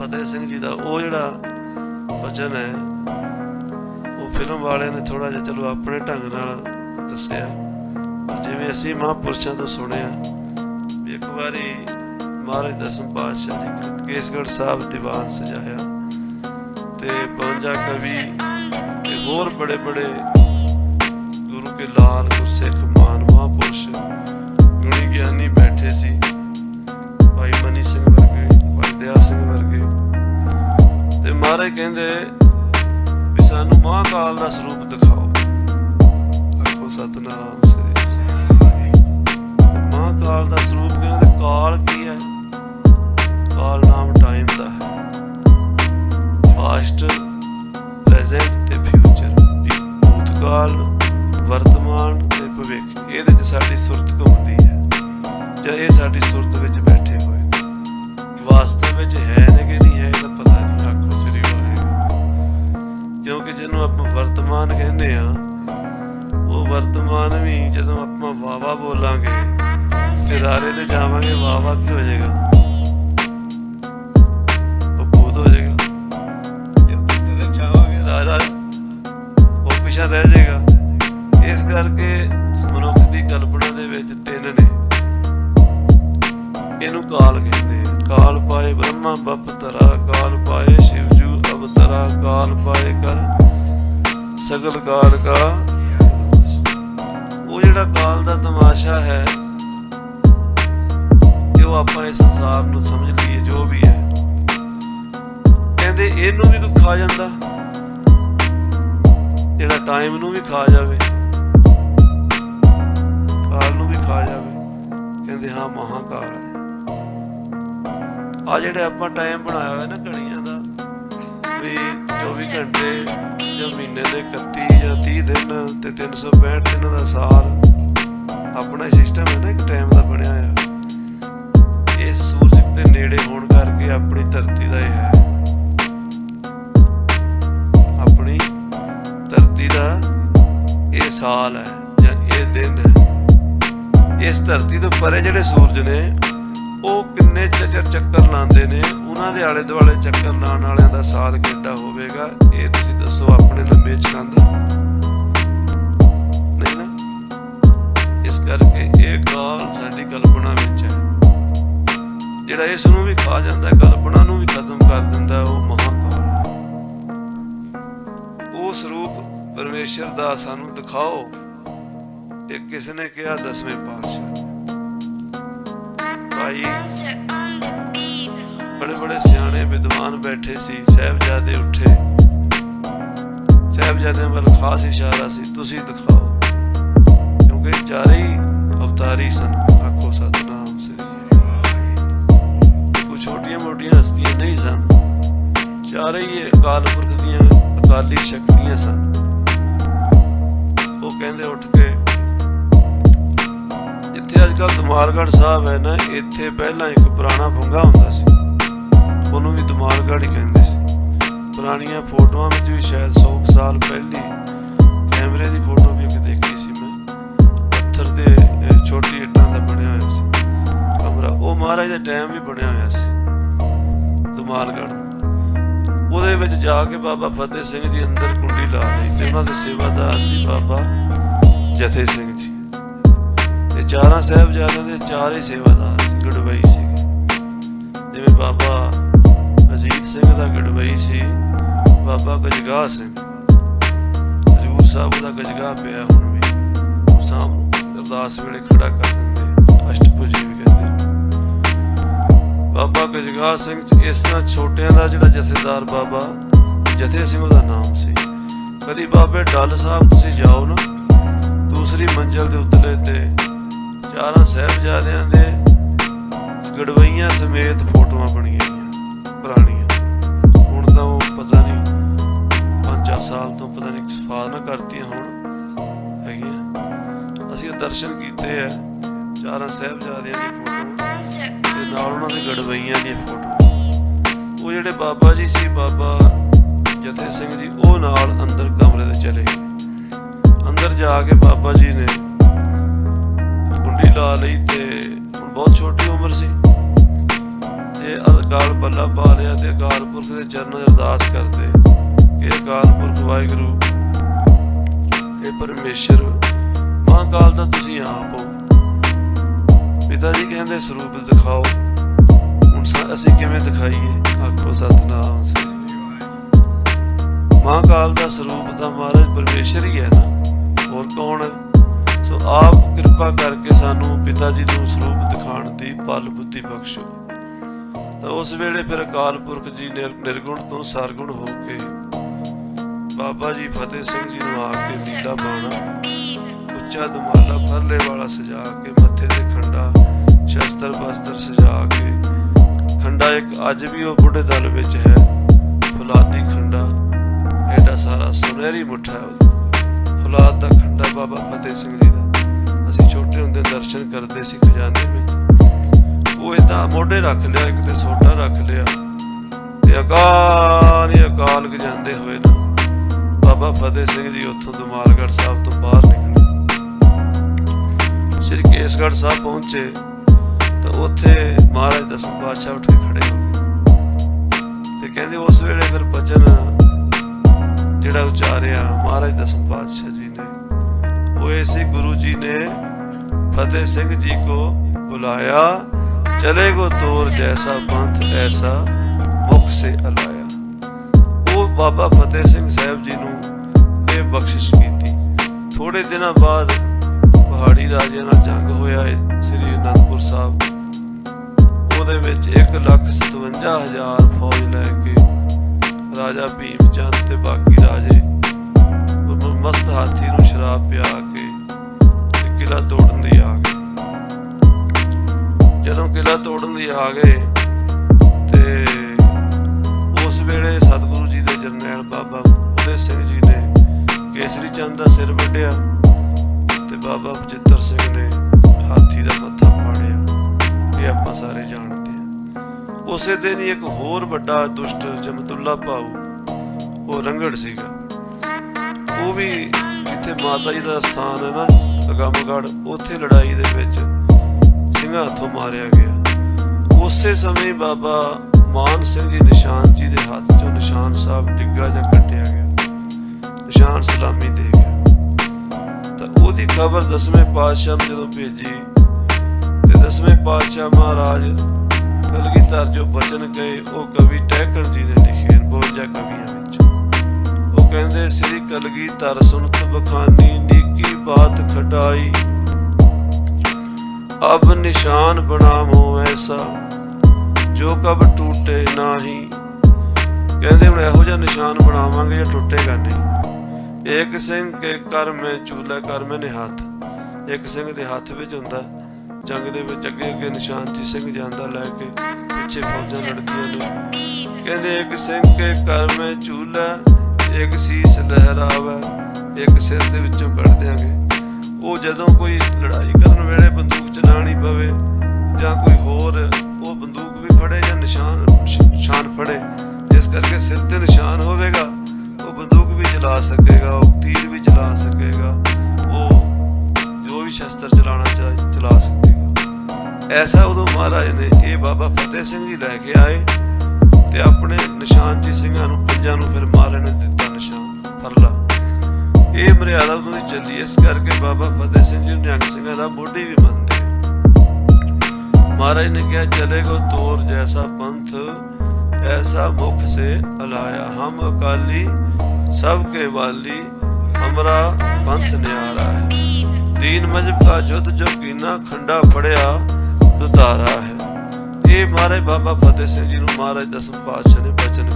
ਫਤਿਹ ਸਿੰਘ ਜੀ ਦਾ, ਉਹ ਜਿਹੜਾ ਵਚਨ ਹੈ, ਉਹ ਫਿਲਮ ਵਾਲਿਆਂ ਨੇ ਥੋੜਾ ਜਿਹਾ ਚਲੋ ਆਪਣੇ ਢੰਗ ਨਾਲ ਦੱਸਿਆ। ਜਿਵੇਂ ਅਸੀਂ ਮਹਾਂਪੁਰਸ਼ਾਂ ਤੋਂ ਸੁਣਿਆ, ਵੀ ਇੱਕ ਵਾਰੀ ਮਹਾਰਾਜ ਦਸਮ ਪਾਤਸ਼ਾਹ ਜੀ ਕੇਸਗੜ੍ਹ ਸਾਹਿਬ ਦੀਵਾਨ ਸਜਾਇਆ ਤੇ 52 ਕਵੀ ਤੇ ਹੋਰ ਬੜੇ ਬੜੇ ਗੁਰੂ ਕੇ ਲਾਲ ਗੁਰਸਿੱਖ ਮਾਨ ਮਹਾਂਪੁਰਸ਼, ਗੁਣੀ ਗਿਆਨੀ ਬੈਠੇ ਸੀ, ਭਾਈ ਮਨੀ ਸਿੰਘ ਵਰਗੇ ਸਿੰਘ ਵਰਗੇ ਤੇ ਮਹਾਰਾਜ ਕਹਿੰਦੇ ਵੀ ਸਾਨੂੰ ਮਹਾਕਾਲ ਦਾ ਸਰੂਪ ਦਿਖਾਓ। ਆਖੋ ਸਤਨਾਮ ਸ੍ਰੀ ਮਹਾਕਾਲ ਦਾ ਸਰੂਪ ਕਹਿੰਦੇ ਕਾਲ ਕੀ ਹੈ? ਕਾਲ ਨਾਮ ਟਾਈਮ ਦਾ ਹੈ। ਪਾਸਟ ਪ੍ਰੈਜ਼ੈਂਟ ਤੇ ਫਿਊਚਰ ਭੂਤਕਾਲ, ਵਰਤਮਾਨ ਤੇ ਭਵਿੱਖ। ਇਹਦੇ 'ਚ ਸਾਡੀ ਸੁਰਤ ਘੁੰਮਦੀ ਹੈ। ਜਾਂ ਇਹ ਸਾਡੀ ਸੁਰਤ ਵਿੱਚ ਬੈਠ ਵਾਸਤਵ ਵਿੱਚ ਹੈ ਨੇ ਕਿ ਨਹੀਂ ਹੈ ਇਹਦਾ ਪਤਾ ਨਹੀਂ ਆਖੋ ਸ੍ਰੀ ਵਾਹਿਗੁਰੂ ਕਿਉਂਕਿ ਜਿਹਨੂੰ ਆਪਾਂ ਵਰਤਮਾਨ ਕਹਿੰਦੇ ਆ ਉਹ ਵਰਤਮਾਨ ਵੀ ਜਦੋਂ ਆਪਾਂ ਵਾਵਾ ਬੋਲਾਂਗੇ ਤੇ ਤੇ ਜਾਵਾਂਗੇ ਵਾਵਾ ਕੀ ਹੋ ਜਾਏਗਾ? ਉਹ ਭੂਤ ਹੋ ਜਾਏਗਾ। ਜਦੋਂ ਚਾਹਾਂਗੇ ਰਾਰਾ ਉਹ ਪਿਛਾ ਰਹਿ ਜਾਏਗਾ। ਇਸ ਕਰਕੇ ਮਨੁੱਖ ਦੀ ਕਲਪਨਾ ਦੇ ਵਿੱਚ ਤਿੰਨ ਨੇ। ਇਹਨੂੰ ਕਾਲ ਕਹਿੰਦੇ ਕਾਲ ਪਾਏ ਬ੍ਰਹਮਾ ਬਪਤਰਾ ਕਾਲ ਪਾਏ ਸ਼ਿਵਜੂ ਅਵਤਰਾ ਕਾਲ ਪਾਏ ਕਰ ਸਗਲ ਕਾਲ ਕਾ। ਉਹ ਜਿਹੜਾ ਕਾਲ ਦਾ ਤਮਾਸ਼ਾ ਹੈ ਕਿ ਆਪਾਂ ਇਸ ਸੰਸਾਰ ਨੂੰ ਸਮਝ ਲਈਏ, ਜੋ ਵੀ ਹੈ। ਕਹਿੰਦੇ ਇਹਨੂੰ ਵੀ ਕੋਈ ਖਾ ਜਾਂਦਾ। ਜਿਹੜਾ ਟਾਈਮ ਨੂੰ ਵੀ ਖਾ ਜਾਵੇ, ਕਾਲ ਨੂੰ ਵੀ ਖਾ ਜਾਵੇ। ਕਹਿੰਦੇ ਹਾਂ ਮਹਾਕਾਲ ਹੈ। ਆ ਜਿਹੜੇ ਆਪਾਂ ਟਾਈਮ ਬਣਾਇਆ ਹੋਇਆ ਨਾ ਘੜੀਆਂ ਦਾ, ਵੀ 24 ਘੰਟੇ ਜਾਂ ਮਹੀਨੇ ਦੇ 31 ਜਾਂ 30 ਦਿਨ ਤੇ 365 ਦਿਨਾਂ ਦਾ ਸਾਲ ਆਪਣਾ ਸਿਸਟਮ ਹੈ ਨਾ ਇੱਕ ਟਾਈਮ ਦਾ ਬਣਿਆ ਹੋਇਆ। ਇਸ ਸੂਰਜ ਦੇ ਨੇੜੇ ਹੋਣ ਕਰਕੇ ਆਪਣੀ ਧਰਤੀ ਦਾ ਇਹ ਹੈ। ਆਪਣੀ ਧਰਤੀ ਦਾ ਇਹ ਸਾਲ ਹੈ ਜਾਂ ਇਹ ਦਿਨ ਹੈ। ਇਸ ਧਰਤੀ ਤੋਂ ਪਰੇ ਜਿਹੜੇ ਸੂਰਜ ਨੇ ਉਹ ਕਿੰਨੇ ਚੱਕਰ ਚੱਕਰ ਲਾਉਂਦੇ ਨੇ, ਉਹਨਾਂ ਦੇ ਆਲੇ ਦੁਆਲੇ ਚੱਕਰ ਲਾਉਣ ਵਾਲਿਆਂ ਦਾ ਸਾਲ ਕਿੱਡਾ ਹੋਵੇਗਾ, ਇਹ ਤੁਸੀਂ ਦੱਸੋ ਆਪਣੇ ਲੰਬੇ ਚਕੰਦ ਨਹੀਂ ਨਾ? ਇਸ ਕਰਕੇ ਇਹ ਕਾਲ ਸਾਡੀ ਕਲਪਨਾ ਵਿੱਚ ਹੈ। ਜਿਹੜਾ ਇਸ ਨੂੰ ਵੀ ਖਾ ਜਾਂਦਾ, ਕਲਪਨਾ ਨੂੰ ਵੀ ਖਤਮ ਕਰ ਦਿੰਦਾ, ਉਹ ਮਹਾਕਾਲ ਹੈ। ਉਹ ਸਰੂਪ ਪਰਮੇਸ਼ਰ ਦਾ ਸਾਨੂੰ ਦਿਖਾਓ, ਇਹ ਕਿਸ ਨੇ ਕਿਹਾ ਦਸਵੇਂ ਪਾਤਸ਼ਾਹ? ਭਾਈ। ਬੜੇ ਬੜੇ ਸਿਆਣੇ ਵਿਦਵਾਨ ਬੈਠੇ ਸੀ ਸਹਿਬਜ਼ਾਦੇ ਉੱਠੇ। ਸਹਿਬਜ਼ਾਦਿਆਂ ਵੱਲ ਖਾਸ ਇਸ਼ਾਰਾ ਸੀ ਤੁਸੀਂ ਦਿਖਾਓ। ਕਿਉਂਕਿ ਚਾਰੇ ਹੀ ਅਵਤਾਰੀ ਸਨ। ਆਖੋ ਸਤਨਾਮ ਸ੍ਰੀ ਕੋਈ ਛੋਟੀਆਂ ਮੋਟੀਆਂ ਹਸਤੀਆਂ ਨਹੀਂ ਸਨ। ਚਾਰੇ ਹੀ ਅਕਾਲ ਪੁਰਖ ਦੀਆਂ ਅਕਾਲੀ ਸ਼ਕਤੀਆਂ ਸਨ। ਉਹ ਕਹਿੰਦੇ ਉੱਠ ਕੇ ਅੱਜ ਕੱਲ ਦਮਾਲਗੜ੍ਹ ਸਾਹਿਬ ਹੈ ਨਾ, ਇੱਥੇ ਪਹਿਲਾਂ ਇੱਕ ਪੁਰਾਣਾ ਬੰਗਾ ਹੁੰਦਾ ਸੀ। ਉਹਨੂੰ ਵੀ ਦਮਾਲਗੜ੍ਹ ਹੀ ਕਹਿੰਦੇ ਸੀ। ਪੁਰਾਣੀਆਂ ਫੋਟੋਆਂ ਵਿੱਚ ਵੀ ਸ਼ਾਇਦ 100 ਕੁ ਸਾਲ ਪਹਿਲੀ ਕੈਮਰੇ ਦੀ ਫੋਟੋ ਵੀ ਇੱਕ ਦੇਖੀ ਸੀ ਮੈਂ। ਪੱਥਰ ਦੇ ਛੋਟੀ ਇੱਟਾਂ ਦਾ ਬਣਿਆ ਹੋਇਆ ਸੀ। ਕਮਰਾ, ਉਹ ਮਹਾਰਾਜ ਦੇ ਟਾਈਮ ਵੀ ਬਣਿਆ ਹੋਇਆ ਸੀ। ਦਮਾਲਗੜ੍ਹ। ਉਹਦੇ ਵਿੱਚ ਜਾ ਕੇ ਬਾਬਾ ਫਤਿਹ ਸਿੰਘ ਜੀ ਅੰਦਰ ਕੁੰਡੀ ਲਾ ਲਈ ਤੇ ਉਹਨਾਂ ਦੇ ਸੇਵਾਦਾਰ ਸੀ ਬਾਬਾ ਜਥੇ ਸਿੰਘ ਜੀ। ਚਾਰਾਂ ਸਾਹਿਬਜ਼ਾਦਿਆਂ ਦੇ ਚਾਰ ਹੀ ਸੇਵਾਦਾਰ ਸੀ, ਗੜਵਈ ਸੀ। ਜਿਵੇਂ ਬਾਬਾ ਅਜੀਤ ਸਿੰਘ ਦਾ ਗੜਬਈ ਸੀ, ਬਾਬਾ ਗਜਗਾ ਸਿੰਘ। ਹਜੂਰ ਸਾਹਿਬ ਦਾ ਗਜਗਾ ਪਿਆ ਹੁਣ ਵੀ। ਉਹ ਸ਼ਾਮ ਅਰਦਾਸ ਵੇਲੇ ਖੜਾ ਕਰ ਦਿੰਦੇ, ਅਸ਼ਟਭੁਜੀ ਵੀ ਕਹਿੰਦੇ। ਬਾਬਾ ਗਜਗਾ ਸਿੰਘ ਇਸ ਤਰ੍ਹਾਂ ਛੋਟਿਆਂ ਦਾ ਜਿਹੜਾ ਜਥੇਦਾਰ ਬਾਬਾ ਜਥੇ ਸਿੰਘ ਦਾ ਨਾਮ ਸੀ। ਕਦੀ ਬਾਬੇ ਡੱਲ ਸਾਹਿਬ ਤੁਸੀਂ ਜਾਓ ਨਾ, ਦੂਸਰੀ ਮੰਜ਼ਲ ਦੇ ਉੱਤਲੇ ਤੇ ਚਾਰਾਂ ਸਾਹਿਬਜ਼ਾਦਿਆਂ ਦੇ ਗੜਵਈਆਂ ਸਮੇਤ ਫੋਟੋਆਂ ਬਣੀਆਂ ਹੋਈਆਂ ਪੁਰਾਣੀਆਂ। ਹੁਣ ਤਾਂ ਉਹ ਪਤਾ ਨਹੀਂ ਪੰਜ ਚਾਰ ਸਾਲ ਤੋਂ ਪਤਾ ਨਹੀਂ ਸਫਾ ਨਾ ਕਰਤੀਆਂ ਹੁਣ ਹੈਗੀਆਂ। ਅਸੀਂ ਦਰਸ਼ਨ ਕੀਤੇ ਆ ਚਾਰਾਂ ਸਾਹਿਬਜ਼ਾਦਿਆਂ ਦੀ ਫੋਟੋ ਤੇ ਨਾਲ ਉਹਨਾਂ ਦੇ ਗੜਵਈਆਂ ਦੀ ਫੋਟੋ ਉਹ ਜਿਹੜੇ ਬਾਬਾ ਜੀ ਸੀ, ਬਾਬਾ ਜਥੇ ਸਿੰਘ ਜੀ, ਉਹ ਨਾਲ ਅੰਦਰ ਕਮਰੇ ਦੇ ਚਲੇ ਗਏ। ਅੰਦਰ ਜਾ ਕੇ ਬਾਬਾ ਜੀ ਨੇ ਕੁੰਡੀ ਲਾ ਲਈ ਤੇ ਹੁਣ ਬਹੁਤ ਛੋਟੀ ਉਮਰ ਸੀ। ਤੇ ਅਕਾਲ ਬੱਲਾ ਪਾ ਲਿਆ ਤੇ ਅਕਾਲ ਪੁਰਖ ਦੇ ਚਰਨਾਂ ਅਰਦਾਸ ਕਰਦੇ ਕਿ ਅਕਾਲ ਪੁਰਖ ਵਾਹਿਗੁਰੂ ਇਹ ਪਰਮੇਸ਼ਰ, ਮਹਾਂਕਾਲ ਦਾ ਤੁਸੀਂ ਆਪ ਹੋ। ਪਿਤਾ ਜੀ ਕਹਿੰਦੇ ਸਰੂਪ ਦਿਖਾਓ। ਹੁਣ ਅਸੀਂ ਕਿਵੇਂ ਦਿਖਾਈਏ? ਆਖੋ ਸਤਨਾਮ ਸ੍ਰੀ ਮਹਾਂਕਾਲ ਦਾ ਸਰੂਪ ਤਾਂ ਮਹਾਰਾਜ ਪਰਮੇਸ਼ਰ ਹੀ ਹੈ ਨਾ। ਹੋਰ ਕੌਣ ਹੈ ਸੋ ਆਪ ਕਿਰਪਾ ਕਰਕੇ ਸਾਨੂੰ ਪਿਤਾ ਜੀ ਨੂੰ ਸਰੂਪ ਦਿਖਾਉਣ ਦੀ ਬਲ ਬੁੱਧੀ ਬਖਸ਼ੋ। ਤਾਂ ਉਸ ਵੇਲੇ ਫਿਰ ਅਕਾਲ ਪੁਰਖ ਜੀ ਨਿਰ- ਨਿਰਗੁਣ ਤੋਂ ਸਰਗੁਣ ਹੋ ਕੇ ਬਾਬਾ ਜੀ ਫਤਿਹ ਸਿੰਘ ਜੀ ਨੂੰ ਆ ਕੇ ਨੀਲਾ ਬਾਣਾ ਉੱਚਾ ਦੁਮਾਲਾ ਫਰਲੇ ਵਾਲਾ ਸਜਾ ਕੇ, ਮੱਥੇ ਤੇ ਖੰਡਾ, ਸ਼ਸਤਰ ਬਸਤਰ ਸਜਾ ਕੇ, ਖੰਡਾ ਇੱਕ ਅੱਜ ਵੀ ਉਹ ਬੁੱਢੇ ਦਲ ਵਿੱਚ ਹੈ, ਫੁਲਾਦੀ ਖੰਡਾ ਐਡਾ ਸਾਰਾ ਸੁਨਹਿਰੀ ਮੁੱਠਾ ਹੈ। ਫੁਲਾਦ ਦਾ ਖੰਡਾ ਬਾਬਾ ਫਤਿਹ ਸਿੰਘ ਛੋਟੇ ਦਰਸ਼ਨ ਕਰਦੇ ਸੀ ਖਜ਼ਾਨੇ ਵਿੱਚ। ਉਹ ਏਦਾਂ ਮੋਢੇ ਰੱਖ ਲਿਆ, ਇੱਕ ਤੇ ਸੋਟਾ ਰੱਖ ਲਿਆ ਤੇ ਅਕਾਲ ਹੀ ਅਕਾਲ ਗਜਾਂਦੇ ਹੋਏ ਨਾ ਬਾਬਾ ਫਤਿਹ ਸਿੰਘ ਜੀ ਉੱਥੋਂ ਦੁਮਾਲਗੜ੍ਹ ਸਾਹਿਬ ਤੋਂ ਬਾਹਰ ਨਿਕਲੇ। ਸ੍ਰੀ ਕੇਸਗੜ੍ਹ ਸਾਹਿਬ ਪਹੁੰਚੇ ਤਾਂ ਉੱਥੇ ਮਹਾਰਾਜ ਦਸਮ ਪਾਤਸ਼ਾਹ ਉੱਠ ਕੇ ਖੜੇ ਹੋ ਗਏ। ਤੇ ਕਹਿੰਦੇ ਉਸ ਵੇਲੇ ਫਿਰ ਭਜਨ ਜਿਹੜਾ ਉਚਾਰਿਆ ਮਹਾਰਾਜ ਦਸਮ ਪਾਤਸ਼ਾਹ ਜੀ ਨੇ, ਉਹ ਐਸੇ ਗੁਰੂ ਜੀ ਨੇ ਫਤਿਹ ਸਿੰਘ ਜੀ ਕੋ ਬੁਲਾਇਆ ਚਲੇ ਗੋ ਤੋਰ ਜੈਸਾ ਪੰਥ, ਐਸਾ ਮੁਖ ਸੇ ਅਲਾਇਆ। ਉਹ ਬਾਬਾ ਫਤਿਹ ਸਿੰਘ ਸਾਹਿਬ ਜੀ ਨੂੰ ਇਹ ਬਖਸ਼ਿਸ਼ ਕੀਤੀ। ਥੋੜੇ ਦਿਨਾਂ ਬਾਅਦ ਪਹਾੜੀ ਰਾਜੇ ਨਾਲ ਜੰਗ ਹੋਇਆ ਹੈ, ਸ੍ਰੀ ਅਨੰਦਪੁਰ ਸਾਹਿਬ। ਉਹਦੇ ਵਿੱਚ 157000 ਫੌਜ ਲੈ ਕੇ ਰਾਜਾ ਭੀਮ ਚੰਦ ਤੇ ਬਾਕੀ ਰਾਜੇ ਮਸਤ ਹਾਥੀ ਨੂੰ ਸ਼ਰਾਬ ਪਿਆ ਕੇ ਕਿਲਾ ਤੋੜਨ ਲਈ ਆ ਗਏ ਜਦੋਂ ਕਿਲਾ ਤੋੜਨ ਲਈ ਆ ਗਏ ਤੇ ਉਸ ਵੇਲੇ ਸਤਿਗੁਰੂ ਜੀ ਦੇ ਜਰਨੈਲ ਬਾਬਾ ਉਦੇ ਸਿੰਘ ਜੀ ਨੇ ਕੇਸਰੀ ਚੰਦ ਦਾ ਸਿਰ ਵੱਢਿਆ ਤੇ ਬਾਬਾ ਬਚਿੱਤਰ ਸਿੰਘ ਨੇ ਹਾਥੀ ਦਾ ਮੱਥਾ ਪਾੜਿਆ। ਇਹ ਆਪਾਂ ਸਾਰੇ ਜਾਣਦੇ ਹਾਂ ਉਸੇ ਦਿਨ ਹੀ ਇੱਕ ਹੋਰ ਵੱਡਾ ਦੁਸ਼ਟ ਜਮਦੁੱਲਾ ਭਾਊ, ਉਹ ਰੰਗੜ ਸੀਗਾ। ਉਹ ਵੀ ਜਿੱਥੇ ਮਾਤਾ ਜੀ ਦਾ ਸਥਾਨ ਹੈ ਨਾ ਅਗੰਮਗੜ ਉੱਥੇ ਲੜਾਈ ਦੇ ਵਿੱਚ ਸਿੰਘਾਂ ਹੱਥੋਂ ਮਾਰਿਆ ਗਿਆ। ਉਸੇ ਸਮੇਂ ਬਾਬਾ ਮਾਨ ਸਿੰਘ ਜੀ ਨਿਸ਼ਾਨ ਜੀ ਦੇ ਹੱਥ ਚੋਂ ਨਿਸ਼ਾਨ ਸਾਹਿਬ ਡਿੱਗਾ ਜਾਂ ਕੱਟਿਆ ਗਿਆ। ਨਿਸ਼ਾਨ ਸਲਾਮੀ ਦੇ ਗਿਆ। ਤਾਂ ਉਹਦੀ ਖਬਰ ਦਸਵੇਂ ਪਾਤਸ਼ਾਹ ਨੂੰ ਜਦੋਂ ਭੇਜੀ ਤੇ ਦਸਵੇਂ ਪਾਤਸ਼ਾਹ ਮਹਾਰਾਜ ਕਲਗੀਧਰ ਜੋ ਬਚਨ ਗਏ ਉਹ ਕਵੀ ਟਹਿਕਣ ਜੀ ਨੇ ਲਿਖੇ ਨੇ, ਬੋਲਜਾ ਕਵੀਆਂ ਵਿੱਚ। ਉਹ ਕਹਿੰਦੇ ਸ੍ਰੀ ਕਲਗੀਧਰ ਸੁਨਤ ਬਖਾਨੀ ਨੀ ਬਾਤ ਖਟਾਈ। ਅਬ ਨਿਸ਼ਾਨ ਬਣਾਵੋ ਐਸਾ, ਜੋ ਕਬ ਟੂਟੇ ਨਾਹੀ। ਕਹਿੰਦੇ ਹੁਣ ਇਹੋ ਜਿਹਾ ਨਿਸ਼ਾਨ ਬਣਾਵਾਂਗੇ ਜਾਂ ਟੁੱਟੇਗਾ ਨਹੀਂ। ਇੱਕ ਸਿੰਘ ਕੇ ਕਰ ਮੈਂ ਚੂਲਾ, ਕਰ ਮੈਨੇ ਹੱਥ। ਇੱਕ ਸਿੰਘ ਦੇ ਹੱਥ ਵਿੱਚ ਹੁੰਦਾ, ਜੰਗ ਦੇ ਵਿੱਚ ਅੱਗੇ ਅੱਗੇ ਨਿਸ਼ਾਨ ਜੀ ਸਿੰਘ ਜਾਂਦਾ ਲੈ ਕੇ, ਪਿੱਛੇ ਫੌਜਾਂ ਲੜਦੀਆਂ ਨੇ। ਕਹਿੰਦੇ ਇੱਕ ਸਿੰਘ ਕੇ ਕਰ ਮੈਂ ਚੂਲਾ ਇੱਕ ਸੀਸ ਲਹਿਰਾਵਾ। ਇੱਕ ਸਿਰ ਦੇ ਵਿੱਚੋਂ ਕੱਢ ਦਿਆਂਗੇ। ਉਹ ਜਦੋਂ ਕੋਈ ਲੜਾਈ ਕਰਨ ਵੇਲੇ ਬੰਦੂਕ ਚਲਾਣੀ ਪਵੇ ਜਾਂ ਕੋਈ ਹੋਰ, ਉਹ ਬੰਦੂਕ ਵੀ ਫੜੇ ਜਾਂ ਨਿਸ਼ਾਨ ਨਿਸ਼ਾਨ ਫੜੇ। ਜਿਸ ਕਰਕੇ ਸਿਰ ਤੇ ਨਿਸ਼ਾਨ ਹੋਵੇਗਾ, ਉਹ ਬੰਦੂਕ ਵੀ ਚਲਾ ਸਕੇਗਾ, ਉਹ ਤੀਰ ਵੀ ਚਲਾ ਸਕੇਗਾ। ਉਹ ਜੋ ਵੀ ਸ਼ਸਤਰ ਚਲਾਣਾ ਚਾਹੇ ਚਲਾ ਸਕੇਗਾ। ਐਸਾ ਉਦੋਂ ਮਹਾਰਾਜ ਨੇ ਇਹ ਬਾਬਾ ਫਤਿਹ ਸਿੰਘ ਜੀ ਲੈ ਕੇ ਆਏ ਤੇ ਆਪਣੇ ਨਿਸ਼ਾਨ ਜੀ ਸਿੰਘਾਂ ਨੂੰ, ਪੰਜਾਂ ਨੂੰ ਫਿਰ ਮਾਰਨ ਦਿੱਤਾ। ਇਹ ਮਰਿਆਦਾ ਉਦੋਂ ਚੱਲੀ। ਇਸ ਕਰਕੇ ਬਾਬਾ ਫਤਿਹ ਸਿੰਘ ਜੀ ਨਿਹੰਗ ਸਿੰਘਾਂ ਦਾ ਮੋਢੀ ਵੀ ਮੰਨਦੇ ਮਹਾਰਾਜ ਨੇ ਕਿਹਾ ਚਲੇਗੋ ਤੋਰ ਜੈਸਾ ਪੰਥ, ਐਸਾ ਮੁਖ ਸੇ ਅਲਾਇਆ। ਹਮ ਅਕਾਲੀ, ਸਭ ਕੇ ਵਾਲੀ, ਹਮਰਾ ਪੰਥ ਨਿਆਰਾ ਹੈ। ਦੀਨ ਮਜਬ ਕਾ ਜੁਦ ਜੋ ਕੀਨਾ ਖੰਡਾ ਫੜਿਆ, ਦੁਤਾਰਾ ਹੈ। ਇਹ ਮਹਾਰਾਜ ਬਾਬਾ ਫਤਿਹ ਸਿੰਘ ਜੀ ਨੂੰ ਮਹਾਰਾਜ ਦਸਮ ਪਾਤਸ਼ਾਹ ਨੇ ਬਚਨ